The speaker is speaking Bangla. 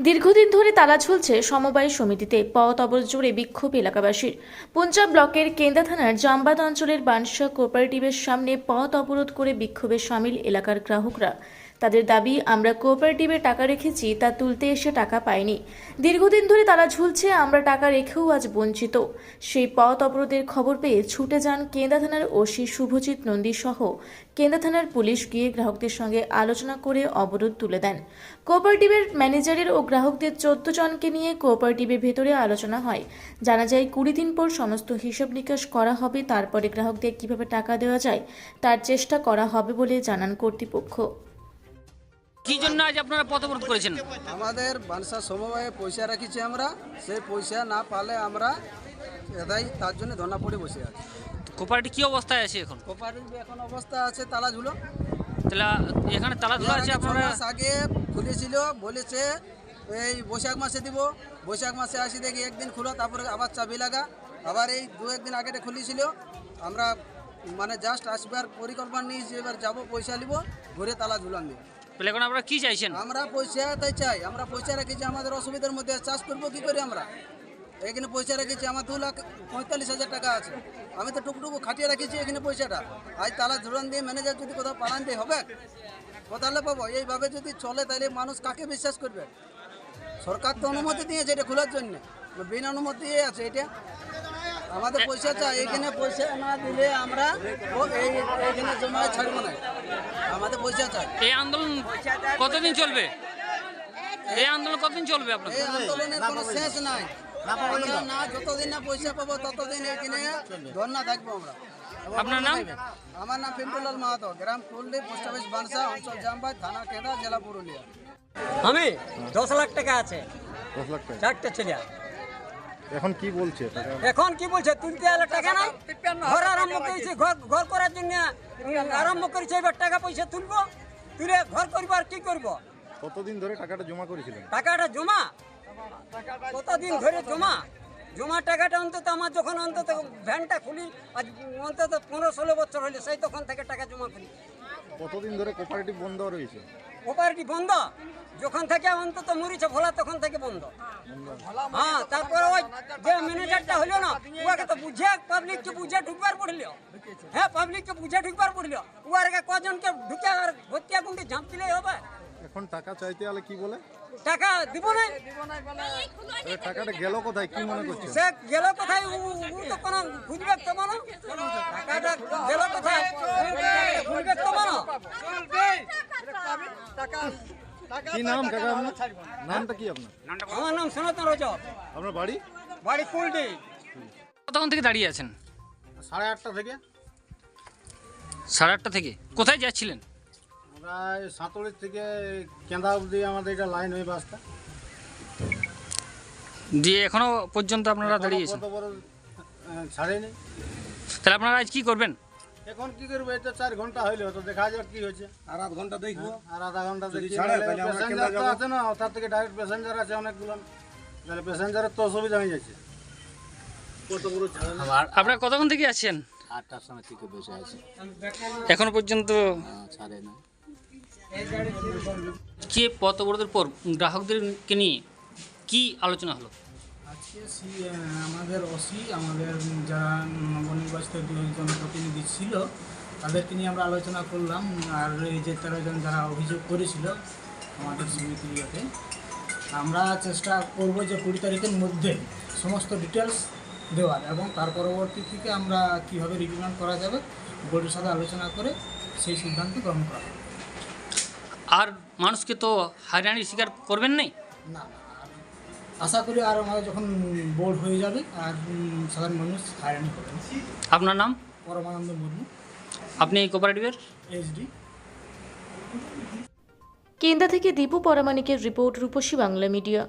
দীর্ঘদিন ধরে তালা ঝুলছে সমবায় সমিতিতে, পথ অবরজোড়ে জুড়ে বিক্ষোভ এলাকাবাসীর। পঞ্জাব ব্লকের কেন্দা থানার জাম্বাদ অঞ্চলের বানসা কোঅপারেটিভের সামনে পথ অবরোধ করে বিক্ষোভে সামিল এলাকার গ্রাহকরা। তাদের দাবি, আমরা কোঅপারেটিভে টাকা রেখেছি, তা তুলতে এসে টাকা পাইনি। দীর্ঘদিন ধরে তারা ঝুলছে, আমরা টাকা রেখেও আজ বঞ্চিত। সেই পথ অবরোধের খবর পেয়ে ছুটে যান কেন্দা থানার ওসি শুভজিৎ নন্দী সহ কেন্দা থানার পুলিশ গিয়ে গ্রাহকদের সঙ্গে আলোচনা করে অবরোধ তুলে দেন। কোঅপারেটিভের ম্যানেজারের ও গ্রাহকদের চোদ্দ জনকে নিয়ে কোঅপারেটিভের ভেতরে আলোচনা হয়। জানা যায়, কুড়ি দিন পর সমস্ত হিসাব নিকাশ করা হবে, তারপরে গ্রাহকদের কীভাবে টাকা দেওয়া যায়, তার চেষ্টা করা হবে বলে জানান কর্তৃপক্ষ। কি জন্য আজ আপনারা পথ অবরোধ করেছেন? আমাদের বানসা সমবায়ে পয়সা রাখিছি আমরা সেই পয়সা না পালে আমরা এদাই তার জন্য ধর্না পড়ে বসে আছি। কোপারেটি কি অবস্থায় আছে এখন? কোপারেটিভ এখন অবস্থা আছে তালা ঝুলো তাহলে এখানে তালা ধরা আছে আপনারা? আগে খুলেছিল বলেছে এই বৈশাখ মাসে দিব। বৈশাখ মাসে আসি দেখি একদিন খুলো তারপরে আবার চাবি লাগা। আবার এই দু একদিন আগে খুলেছিল। আমরা মানে জাস্ট আসবার পরিকল্পনা নিয়েছি এবার যাব পয়সা নিব ঘুরে তালা ঝুলান নিয়ে তাহলে এখন আপনারা কি চাইছেন? আমরা পয়সা তাই চাই, আমরা পয়সা রেখেছি আমাদের অসুবিধার মধ্যে চাষ করব কি করে আমরা? এখানে পয়সা রেখেছি, আমার দু লাখ পঁয়তাল্লিশ হাজার টাকা আছে। আমি তো টুকটুকু খাটিয়ে রেখেছি এখানে পয়সাটা। আজ তালা ধরন দিয়ে ম্যানেজার যদি কোথাও পালান দিয়ে, হবে? কোথালে পাবো? এইভাবে যদি চলে, তাহলে মানুষ কাকে বিশ্বাস করবে? সরকার তো অনুমতি দিয়েছে এটা খোলার জন্য। বিনা অনুমতি আছে এটা। আমাদের পয়সা চাই এখানে পয়সা না দিলে আমরা এখানে জমা ছাড়বো না। আমাদের পয়সা চাই। এই আন্দোলন কতদিন চলবে? এই আন্দোলন কতদিন চলবে আপনাদের? এই আন্দোলনের কোনো শেষ নাই। না যতদিন না পয়সা পাবো ততদিন এখানে ধর্না থাকব আমরা। আপনার নাম? আমার নাম পিন্টুলাল মাহাতো গ্রাম কুলডি পোস্ট অফিস বানসা অঞ্চল জামবাই থানা কেদা জেলা পুরুলিয়া। আমি দশ লাখ টাকা আছে। দশ লাখ টাকা। চারটে ছেলে। এখন কি বলছে? এখন কি বলছে? তুলতে এলে টাকা নাই। ঘর আরম্ভ করেছি ঘর ঘর করার জন্য আরম্ভ করেছে এবার টাকা পয়সা তুলবো তুলে ঘর করব আর কি করব? কতদিন ধরে টাকাটা জমা করেছিলেন? টাকাটা জমা? কতদিন ধরে জমা? জমা টাকাটা অন্তত আমার যখন অন্তত ভ্যানটা খুলি আজ অন্তত পনেরো ষোলো বছর হলে সেই তখন থেকে টাকা জমা করি। কতদিন ধরে কোপারেটিভ বন্ধ রয়েছে? কোপারেটি বন্ধ? যখন থেকে অন্তত মরিছে ভোলা তখন থেকে বন্ধ। হ্যাঁ তারপরে ওই যে ম্যানেজারটা হলো না ওকে তো বুঝে পাবলিককে বুঝে ঢুকবার পড়ল। হ্যাঁ পাবলিককে বুঝে ঢুকবার পড়ল। ওয়ারকে কজনকে ঢুকে আর ভর্তি আগুনটি ঝাঁপ দিলেই হবে। এখন টাকা চাইতে হলে কি বলে? টাকা দিব না। টাকাটা গেল কোথায়? কি মনে করছেন সে গেল কোথায়? ও ও তো কোনো খুঁজবে তো মানো টাকাটা গেল কোথায়? খুঁজবে তো মানো কি নাম কাকা আপনার? নামটা কি আপনার? আমার নাম সনাতন আপনার বাড়ি? বাড়ি কুলডি। কতক্ষণ থেকে দাঁড়িয়ে আছেন? সাড়ে আটটা থেকে। সাড়ে আটটা থেকে। কোথায় যাচ্ছিলেন? আমরা থেকে অবধি আমাদের এটা লাইন হয়ে বাসটা দিয়ে এখনও পর্যন্ত আপনারা দাঁড়িয়েছেন ছাড়েনি। তাহলে আপনারা আজ কি করবেন? এখন কি করব? এই তো চার ঘণ্টা হইল তো দেখা যাক কি হচ্ছে আর আধ ঘণ্টা দেখব। আর আধা ঘণ্টা দেখি প্যাসেঞ্জার তো আছে না তার থেকে ডাইরেক্ট প্যাসেঞ্জার আছে অনেকগুলো। তাহলে প্যাসেঞ্জারের তো অসুবিধা হয়ে যাচ্ছে। কত আপনারা কতক্ষণ থেকে আছেন? আটটার সময় থেকে বসে আছে। এখনও পর্যন্ত ছাড়ে না। কি পথ অবরোধের পর গ্রাহকদেরকে নিয়ে কি আলোচনা হলো? আজকে আমাদের ওসি আমাদের যারা দুজন প্রতিনিধি ছিল তাদেরকে নিয়ে আমরা আলোচনা করলাম। আর এই যে তেরো জন যারা অভিযোগ করেছিল আমাদের সমিতির ইয়েতে আমরা চেষ্টা করব যে কুড়ি তারিখের মধ্যে সমস্ত ডিটেলস দেওয়ার এবং তার পরবর্তী থেকে আমরা কীভাবে রিপ্রিমেন্ট করা যাবে বোর্ডের সাথে আলোচনা করে সেই সিদ্ধান্ত গ্রহণ করা। আর মানুষকে তো হয়রানির শিকার করবেন নাই? না। আশা করি আর আমাদের যখন বোর্ড হয়ে যাবে আর সাধারণ মানুষ হয়রানি করবে। আপনার নাম? পরমানন্দ মুর্মু। আপনি এই কোপারেটিভের এইচডি কেন্দ্র থেকে দীপু পরামানিকের রিপোর্ট রূপসী বাংলা মিডিয়া।